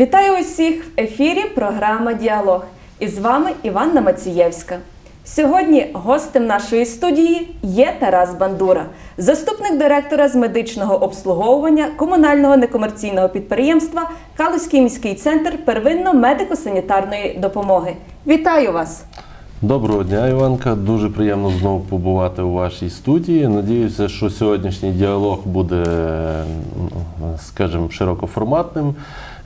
Вітаю усіх в ефірі програма Діалог. І з вами Іванна Мацієвська. Сьогодні гостем нашої студії є Тарас Бандура, заступник директора з медичного обслуговування комунального некомерційного підприємства Калузький міський центр первинно-медико-санітарної допомоги. Вітаю вас! Доброго дня, Іванка. Дуже приємно знову побувати у вашій студії. Надіюся, що сьогоднішній діалог буде, ну, скажімо, широкоформатним,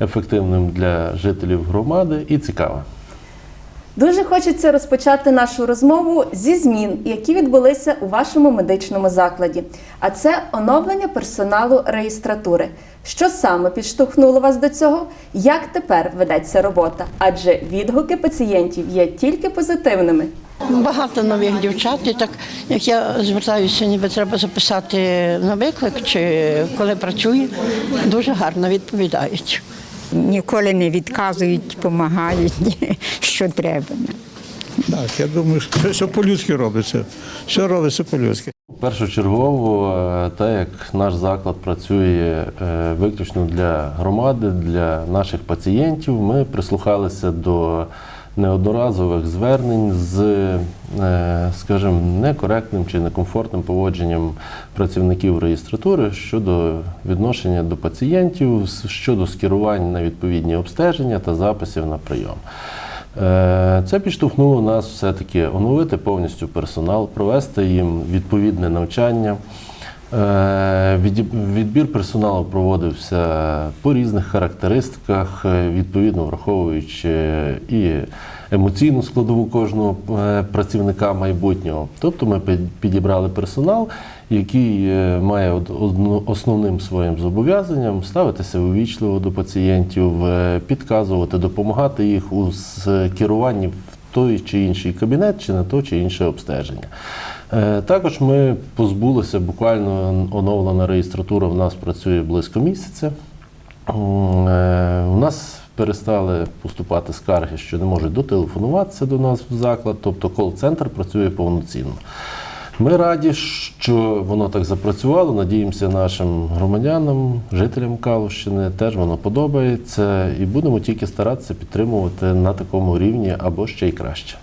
ефективним для жителів громади і цікавим. Дуже хочеться розпочати нашу розмову зі змін, які відбулися у вашому медичному закладі. А це оновлення персоналу реєстратури. Що саме підштовхнуло вас до цього? Як тепер ведеться робота? Адже відгуки пацієнтів є тільки позитивними. Багато нових дівчат, і так як я звертаюся, ніби треба записати на виклик, чи коли працює, дуже гарно відповідають. Ніколи не відказують, допомагають, що треба. Так, я думаю, що все по-людськи робиться. Все робиться по-людськи. Першочергово, так те, як наш заклад працює е, виключно для громади, для наших пацієнтів, ми прислухалися до неодноразових звернень з, е, скажімо, некоректним чи некомфортним поводженням працівників реєстратури щодо відношення до пацієнтів, щодо скерувань на відповідні обстеження та записів на прийом. Е, Це підштовхнуло нас все-таки оновити повністю персонал, провести їм відповідне навчання. Е, Відбір персоналу проводився по різних характеристиках, е, відповідно враховуючи і емоційну складову кожного е, працівника майбутнього. Тобто ми підібрали персонал, який має основним своїм зобов'язанням ставитися увічливо до пацієнтів, підказувати, допомагати їх у керуванні в той чи інший кабінет, чи на то чи інше обстеження. Е, Також ми позбулися буквально оновлена реєстратура в нас працює близько місяця. Е, У нас перестали поступати скарги, що не можуть дотелефонуватися до нас в заклад, тобто кол-центр працює повноцінно. Ми раді, що воно так запрацювало. Надіємося нашим громадянам, жителям Калущини теж воно подобається, і будемо тільки старатися підтримувати на такому рівні або ще й краще.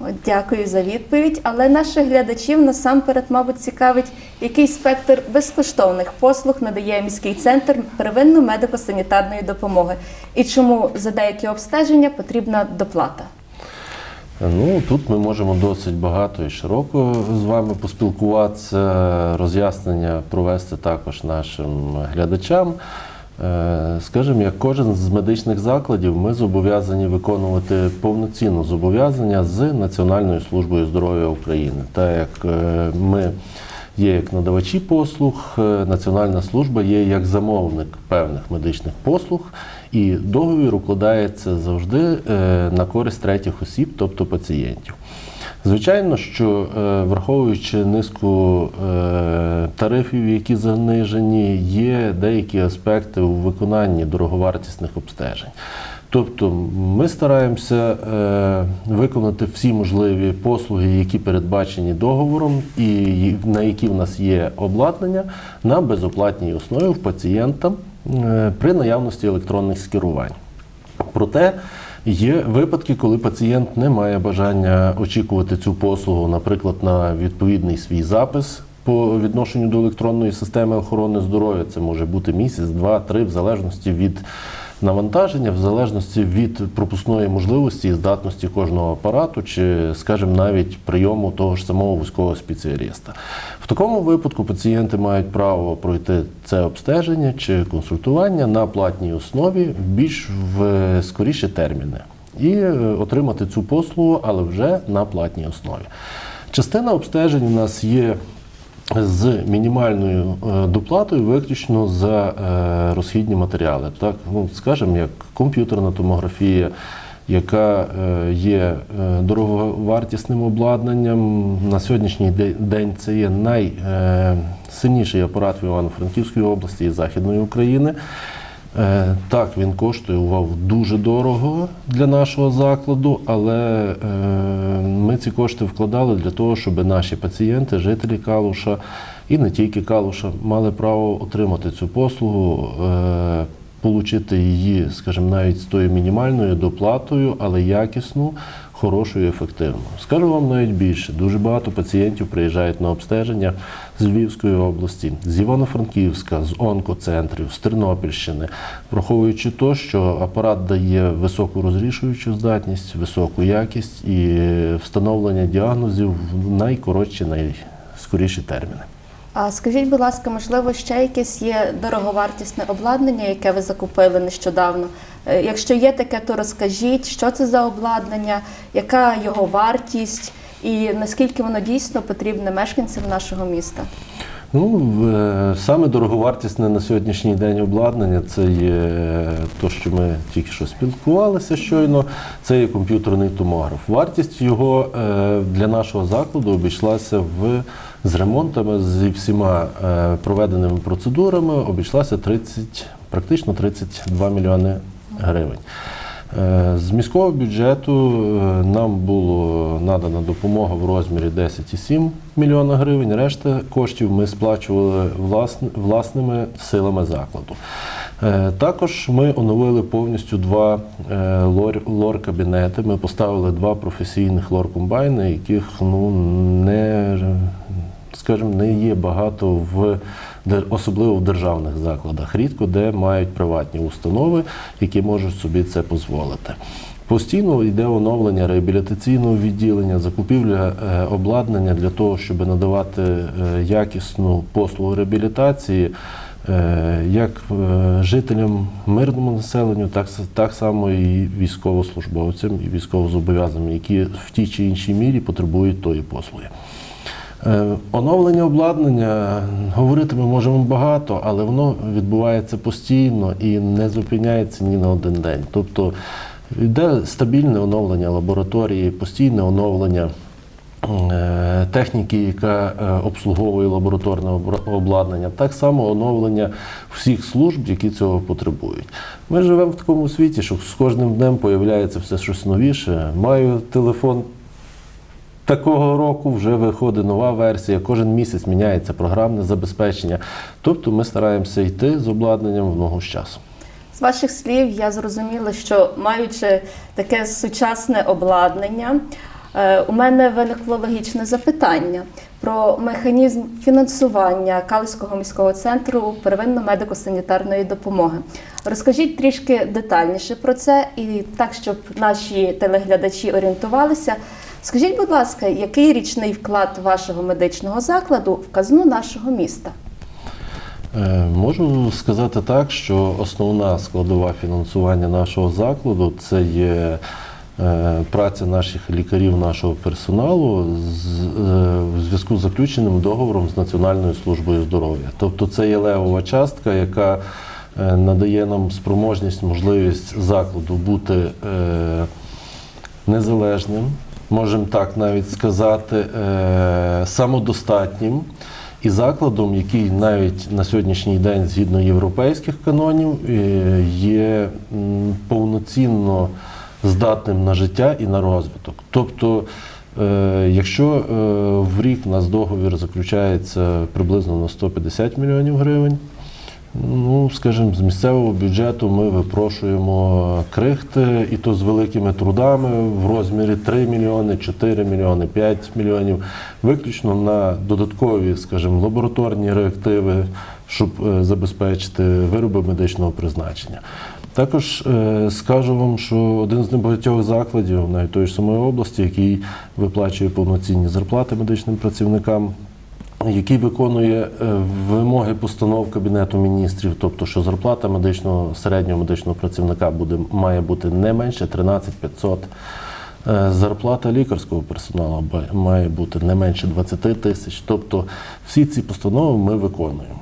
От, дякую за відповідь. Але наших глядачів насамперед, мабуть, цікавить, який спектр безкоштовних послуг надає міський центр первинно-медико-санітарної допомоги, і чому за деякі обстеження потрібна доплата. Ну тут ми можемо досить багато і широко з вами поспілкуватися, роз'яснення провести також нашим глядачам. Е, Скажімо, як кожен з медичних закладів, ми зобов'язані виконувати повноцінно зобов'язання з Національною службою здоров'я України. Так як е, ми є як надавачі послуг, е, Національна служба є як замовник певних медичних послуг, і договір укладається завжди на користь третіх осіб, тобто пацієнтів. Звичайно, що е, враховуючи низку е, тарифів, які занижені, є деякі аспекти у виконанні дороговартісних обстежень. Тобто ми стараємося е, виконати всі можливі послуги, які передбачені договором, і на які в нас є обладнання на безоплатній основі в пацієнтам е, при наявності електронних скерувань. Проте є випадки, коли пацієнт не має бажання очікувати цю послугу, наприклад, на відповідний свій запис по відношенню до електронної системи охорони здоров'я. Це може бути місяць, два, три, в залежності від навантаження, в залежності від пропускної можливості і здатності кожного апарату, чи, скажімо, навіть прийому того ж самого вузького спеціаліста. В такому випадку пацієнти мають право пройти це обстеження чи консультування на платній основі більш в скоріші терміни і е, отримати цю послугу, але вже на платній основі. Частина обстежень у нас є з мінімальною е, доплатою виключно за е, розхідні матеріали. Так, ну, скажімо, як комп'ютерна томографія, яка е, є дороговартісним обладнанням. На сьогоднішній день це є найсильніший апарат в Івано-Франківській області і Західної України. Е, Так, він коштує увагу дуже дорого для нашого закладу, але е, ми ці кошти вкладали для того, щоб наші пацієнти, жителі Калуша і не тільки Калуша, мали право отримати цю послугу е, отримати її, скажімо, навіть з тою мінімальною доплатою, але якісну, хорошу і ефективну. Скажу вам навіть більше. Дуже багато пацієнтів приїжджають на обстеження з Львівської області, з Івано-Франківська, з онкоцентрів, з Тернопільщини, враховуючи то, що апарат дає високу розрішуючу здатність, високу якість і встановлення діагнозів в найкоротші, найскоріші терміни. А скажіть, будь ласка, можливо, ще якесь є дороговартісне обладнання, яке ви закупили нещодавно? Е, Якщо є таке, то розкажіть, що це за обладнання, яка його вартість і наскільки воно дійсно потрібне мешканцям нашого міста? Ну, е, саме дороговартісне на сьогоднішній день обладнання це є те, що ми тільки що спілкувалися щойно. Це є комп'ютерний томограф. Вартість його е, для нашого закладу обійшлася в з ремонтами зі всіма е, проведеними процедурами. Обійшлася 30, практично 32 мільйони гривень. Е, З міського бюджету е, нам було надана допомога в розмірі 10,7 мільйона гривень. Решта коштів ми сплачували власн- власними силами закладу. Е, Також ми оновили повністю два лор- лор-кабінети. Ми поставили два професійних лор-комбайни, яких ну не скажімо, не є багато в особливо в державних закладах. Рідко де мають приватні установи, які можуть собі це дозволити. Постійно йде оновлення реабілітаційного відділення, закупівля е, обладнання для того, щоб надавати е, якісну послугу реабілітації е, як жителям мирному населенню, так, так само і військовослужбовцям і військовозобов'язаним, які в тій чи іншій мірі потребують тої послуги. Е, Оновлення обладнання говорити ми можемо багато, але воно відбувається постійно і не зупиняється ні на один день. Тобто йде стабільне оновлення лабораторії, постійне оновлення е, техніки, яка е, обслуговує лабораторне обладнання, так само оновлення всіх служб, які цього потребують. Ми живемо в такому світі, що з кожним днем появляється все щось новіше. Маю телефон Такого року вже виходить нова версія. Кожен місяць міняється програмне забезпечення. Тобто ми стараємося йти з обладнанням в ногу з часом. З ваших слів я зрозуміла, що маючи таке сучасне обладнання, е, у мене виникло логічне запитання про механізм фінансування Калицького міського центру первинно медико-санітарної допомоги. Розкажіть трішки детальніше про це і так, щоб наші телеглядачі орієнтувалися. Скажіть, будь ласка, який річний вклад вашого медичного закладу в казну нашого міста? Е, Можу сказати так, що основна складова фінансування нашого закладу це є е, праця наших лікарів, нашого персоналу е, в зв'язку з заключеним договором з Національною службою здоров'я. Тобто це є левова частка, яка надає нам спроможність, можливість закладу бути незалежним, можемо так навіть сказати, е, самодостатнім і закладом, який навіть на сьогоднішній день, згідно європейських канонів, е, є повноцінно здатним на життя і на розвиток. Тобто, е, якщо в рік у нас договір заключається приблизно на 150 мільйонів гривень, Ну, скажімо, з місцевого бюджету ми випрошуємо крихти, і то з великими трудами в розмірі 3 мільйони, 4 мільйони, 5 мільйонів, виключно на додаткові, скажімо, лабораторні реактиви, щоб е, забезпечити вироби медичного призначення. Також е, скажу вам, що один з небагатьох закладів навіть тої ж самої області, який виплачує повноцінні зарплати медичним працівникам, який виконує е, вимоги постанов Кабінету міністрів, тобто що зарплата медичного середнього медичного працівника буде має бути не менше 13 500. Е, Зарплата лікарського персоналу має бути не менше 20 тисяч. Тобто всі ці постанови ми виконуємо.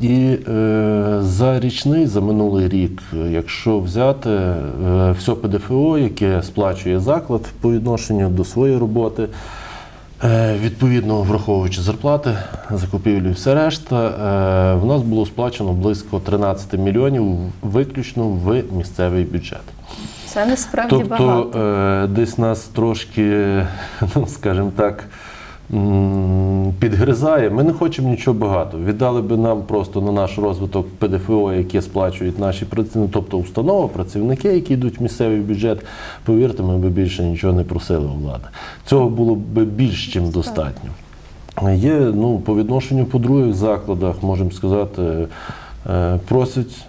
І е, за річний, за минулий рік, якщо взяти е, все ПДФО, яке сплачує заклад по відношенню до своєї роботи, відповідно враховуючи зарплати, закупівлі і все решта, е, в нас було сплачено близько 13 мільйонів виключно в місцевий бюджет. Це насправді Тобто багато. Тобто десь нас трошки, ну скажімо так, підгризає. Ми не хочемо нічого багато. Віддали би нам просто на наш розвиток ПДФО, яке сплачують наші працівники, тобто установа, працівники, які йдуть в місцевий бюджет. Повірте, ми би більше нічого не просили у влади. Цього було б більш чим достатньо. Є ну, по відношенню по других закладах, можемо сказати, е, просять,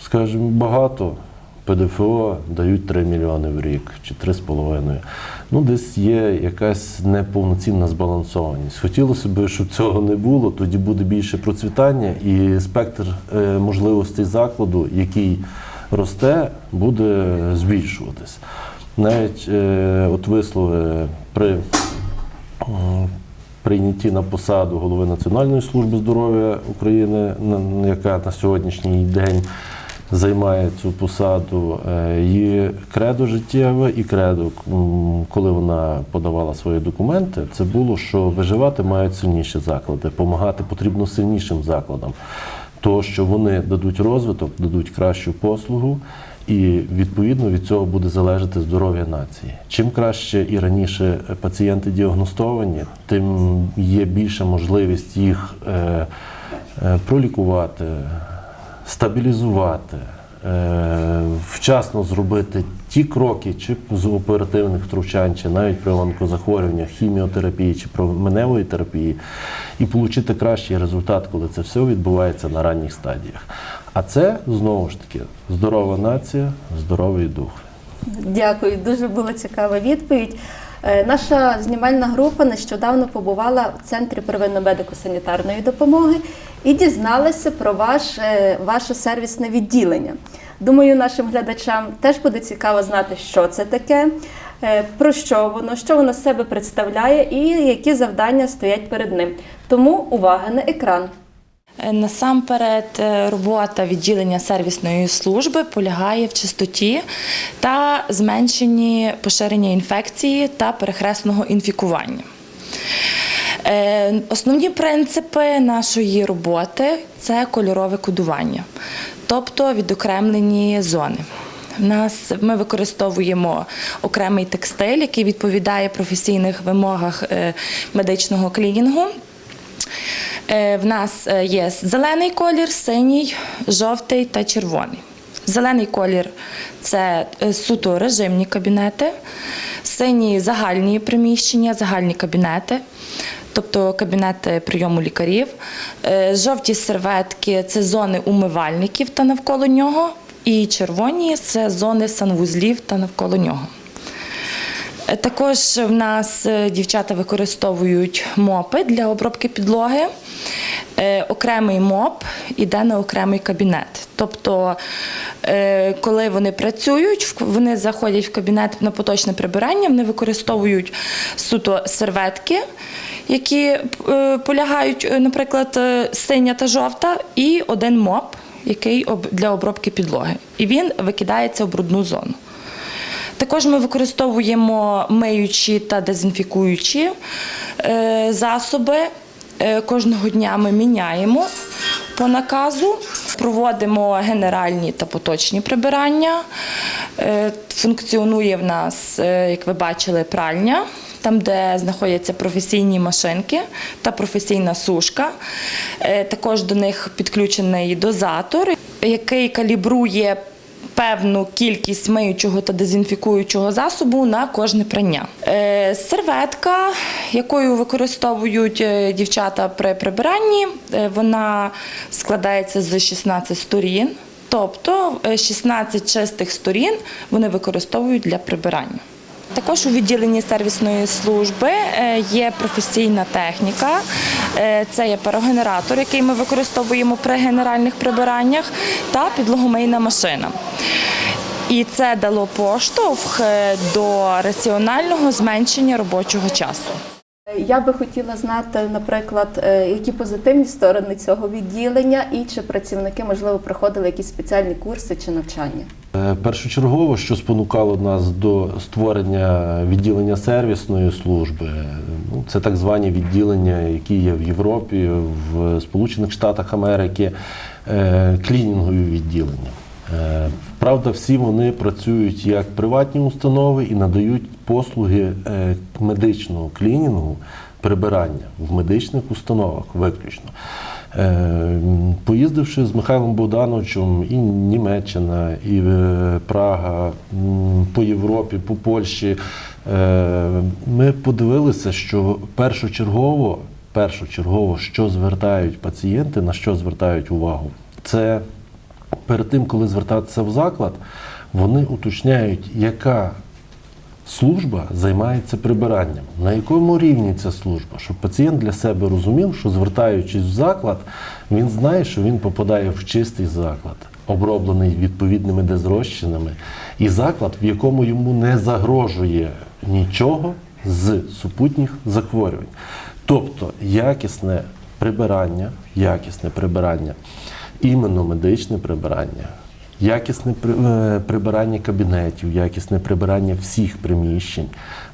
скажімо, багато. ПДФО дають 3 мільйони в рік чи 3,5. Ну, десь є якась неповноцінна збалансованість. Хотілося б, щоб цього не було, тоді буде більше процвітання і спектр е, можливостей закладу, який росте, буде збільшуватись. Навіть е, от вислови при прийнятті на посаду голови Національної служби здоров'я України, яка на сьогоднішній день займає цю посаду, е, її кредо життєве і кредо, коли вона подавала свої документи, це було, що виживати мають сильніші заклади, допомагати потрібно сильнішим закладам. То, що вони дадуть розвиток, дадуть кращу послугу, і відповідно від цього буде залежати здоров'я нації. Чим краще і раніше пацієнти діагностовані, тим є більша можливість їх е, е, пролікувати, стабілізувати, е, вчасно зробити ті кроки, чи з оперативних втручань, чи навіть при онкозахворюваннях, хіміотерапії чи променевої терапії, і отримати кращий результат, коли це все відбувається на ранніх стадіях. А це знову ж таки здорова нація, здоровий дух. Дякую, дуже була цікава відповідь. Е, Наша знімальна група нещодавно побувала в центрі первинної медико-санітарної допомоги і дізналася про ваш, е, ваше сервісне відділення. Думаю, нашим глядачам теж буде цікаво знати, що це таке, е, про що воно, що воно себе представляє і які завдання стоять перед ним. Тому увага на екран. Е, Насамперед, е, робота відділення сервісної служби полягає в чистоті та зменшенні поширення інфекції та перехресного інфікування. Е, Основні принципи нашої роботи це кольорове кодування, тобто відокремлені зони. Нас ми використовуємо окремий текстиль, який відповідає професійних вимогах медичного клінінгу. Е, В нас е, є зелений колір, синій, жовтий та червоний. Зелений колір це е, суто режимні кабінети, сині загальні приміщення, загальні кабінети, тобто кабінети прийому лікарів. Жовті серветки це зони умивальників та навколо нього. І червоні це зони санвузлів та навколо нього. Також в нас е, дівчата використовують мопи для обробки підлоги. Е, Окремий моп іде на окремий кабінет. Тобто, е, коли вони працюють, вони заходять в кабінет на поточне прибирання, вони використовують суто серветки, які полягають, наприклад, синя та жовта, і один моп, який для обробки підлоги. І він викидається в брудну зону. Також ми використовуємо миючі та дезінфікуючі е, засоби. Е, Кожного дня ми міняємо по наказу, проводимо генеральні та поточні прибирання. Е, Функціонує в нас, як ви бачили, пральня. Там, де знаходяться професійні машинки та професійна сушка. Також до них підключений дозатор, який калібрує певну кількість миючого та дезінфікуючого засобу на кожне прання. Е, серветка, якою використовують е, дівчата при прибиранні, е, вона складається з 16 сторін. Тобто е, 16 чистих сторін вони використовують для прибирання. Також у відділенні сервісної служби є професійна техніка. Е, Це є парогенератор, який ми використовуємо при генеральних прибираннях, та підлогомийна машина. І це дало поштовх е, до раціонального зменшення робочого часу. Я би хотіла знати, наприклад, е, які позитивні сторони цього відділення, і чи працівники, можливо, проходили якісь спеціальні курси чи навчання. Е, Першочергово, що спонукало нас до створення відділення сервісної служби, ну, це так звані відділення, які є в Європі, в Сполучених Штатах Америки, е, клінінгові відділення. Е, Правда, всі вони працюють як приватні установи і надають послуги медичного клінінгу прибирання в медичних установах виключно. Е, Поїздивши з Михайлом Богдановичем і Німеччина, і е, Прага, по Європі, по Польщі, е, ми подивилися, що першочергово, першочергово, що звертають пацієнти, на що звертають увагу, це перед тим, коли звертатися в заклад, вони уточняють, яка служба займається прибиранням. На якому рівні ця служба? Щоб пацієнт для себе розумів, що звертаючись в заклад, він знає, що він попадає в чистий заклад, оброблений відповідними дезрозчинами, і заклад, в якому йому не загрожує нічого з супутніх захворювань. Тобто якісне прибирання, якісне прибирання, іменно медичне прибирання, якісне е, прибирання кабінетів, якісне прибирання всіх приміщень,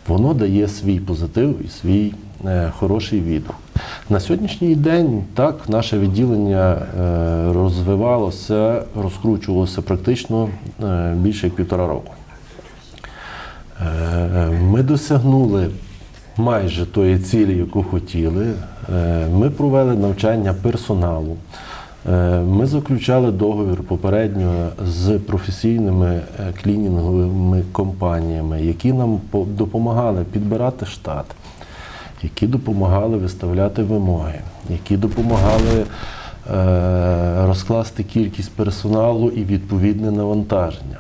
воно дає свій позитив і свій е, хороший відгук. На сьогоднішній день так наше відділення е, розвивалося, розкручувалося практично більше як півтора року. Ми досягнули майже тої цілі, яку хотіли. Ми провели навчання персоналу. Е, Ми заключали договір попередньо з професійними е, клінінговими компаніями, які нам допомагали підбирати штат, які допомагали виставляти вимоги, які допомагали е, розкласти кількість персоналу і відповідне навантаження.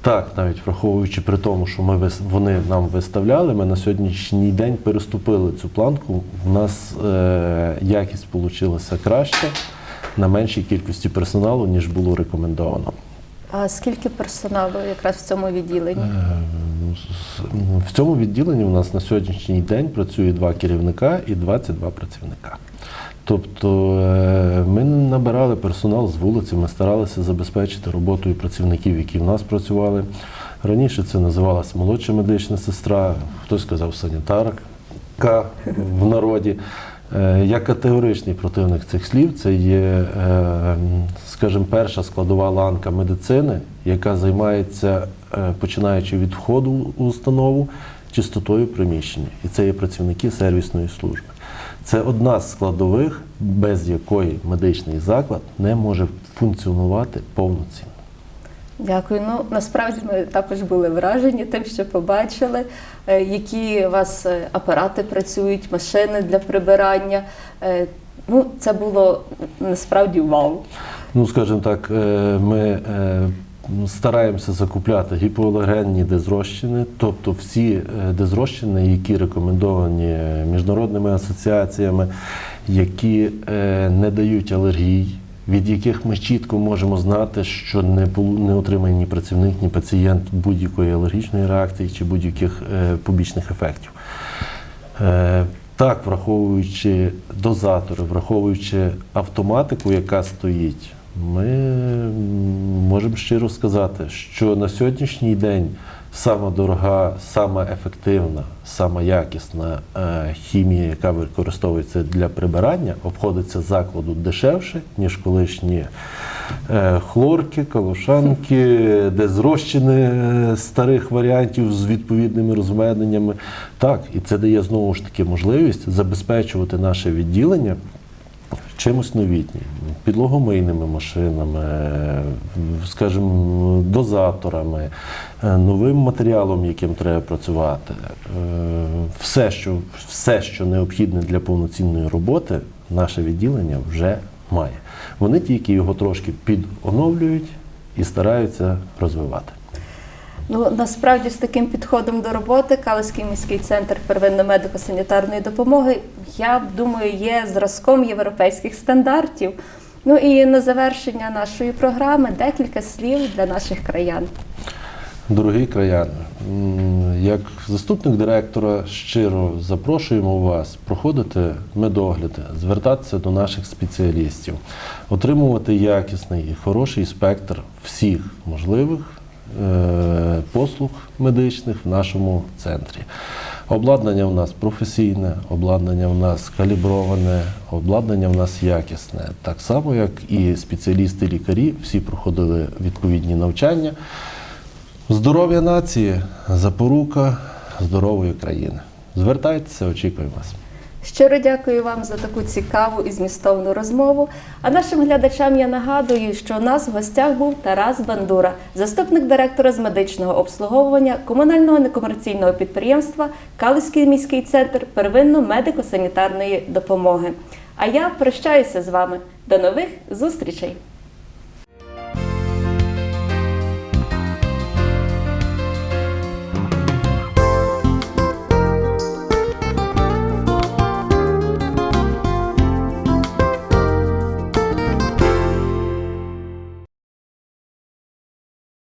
Так, навіть враховуючи при тому, що ми вони нам виставляли, ми на сьогоднішній день переступили цю планку. У нас е, якість вийшла краща на меншій кількості персоналу, ніж було рекомендовано. А скільки персоналу якраз в цьому відділенні? В цьому відділенні у нас на сьогоднішній день працює два керівника і 22 працівника. Тобто е, ми не набирали персонал з вулиці, ми старалися забезпечити роботою працівників, які в нас працювали. Раніше це називалася молодша медична сестра, хтось сказав санітарка в народі. Е, Я категоричний противник цих слів. Це є, е, скажімо, перша складова ланка медицини, яка займається, е, починаючи від входу у установу, чистотою приміщення. І це є працівники сервісної служби. Це одна з складових, без якої медичний заклад не може функціонувати повноцінно. Дякую. Ну насправді ми також були вражені тим, що побачили, е, які у вас е, апарати працюють, машини для прибирання. Е, Ну, це було насправді вау. Ну, скажімо так, ми стараємося закупляти гіпоалергенні дезрозчини, тобто всі дезрозчини, які рекомендовані міжнародними асоціаціями, які не дають алергій, від яких ми чітко можемо знати, що не не отримає ні працівник, ні пацієнт будь-якої алергічної реакції чи будь-яких е, побічних ефектів. Е, Так, враховуючи дозатори, враховуючи автоматику, яка стоїть, ми можемо щиро сказати, що на сьогоднішній день сама дорога, сама ефективна, сама якісна е, хімія, яка використовується для прибирання, обходиться закладу дешевше, ніж колишні е, хлорки, калушанки, де зрощини е, старих варіантів з відповідними розведеннями. Так, і це дає знову ж таки можливість забезпечувати наше відділення чимось новітнім, підлогомийними машинами, скажімо, дозаторами, е, новим матеріалом, яким треба працювати. Е, Все, що, все, що необхідне для повноцінної роботи, наше відділення вже має. Вони тільки його трошки підоновлюють і стараються розвивати. Ну насправді з таким підходом до роботи Калицький міський центр первинної медико-санітарної допомоги, я думаю, є зразком європейських стандартів. Ну і на завершення нашої програми декілька слів для наших краян. Дорогі краяни, як заступник директора щиро запрошуємо вас проходити медогляди, звертатися до наших спеціалістів, отримувати якісний і хороший спектр всіх можливих послуг медичних в нашому центрі. Обладнання в нас професійне, обладнання в нас каліброване, обладнання в нас якісне. Так само, як і спеціалісти-лікарі, всі проходили відповідні навчання. Здоров'я нації запорука здорової країни. Звертайтеся, очікуємо вас. Щиро дякую вам за таку цікаву і змістовну розмову. А нашим глядачам я нагадую, що у нас в гостях був Тарас Бандура, заступник директора з медичного обслуговування комунального некомерційного підприємства Калицький міський центр первинно-медико-санітарної допомоги. А я прощаюся з вами. До нових зустрічей!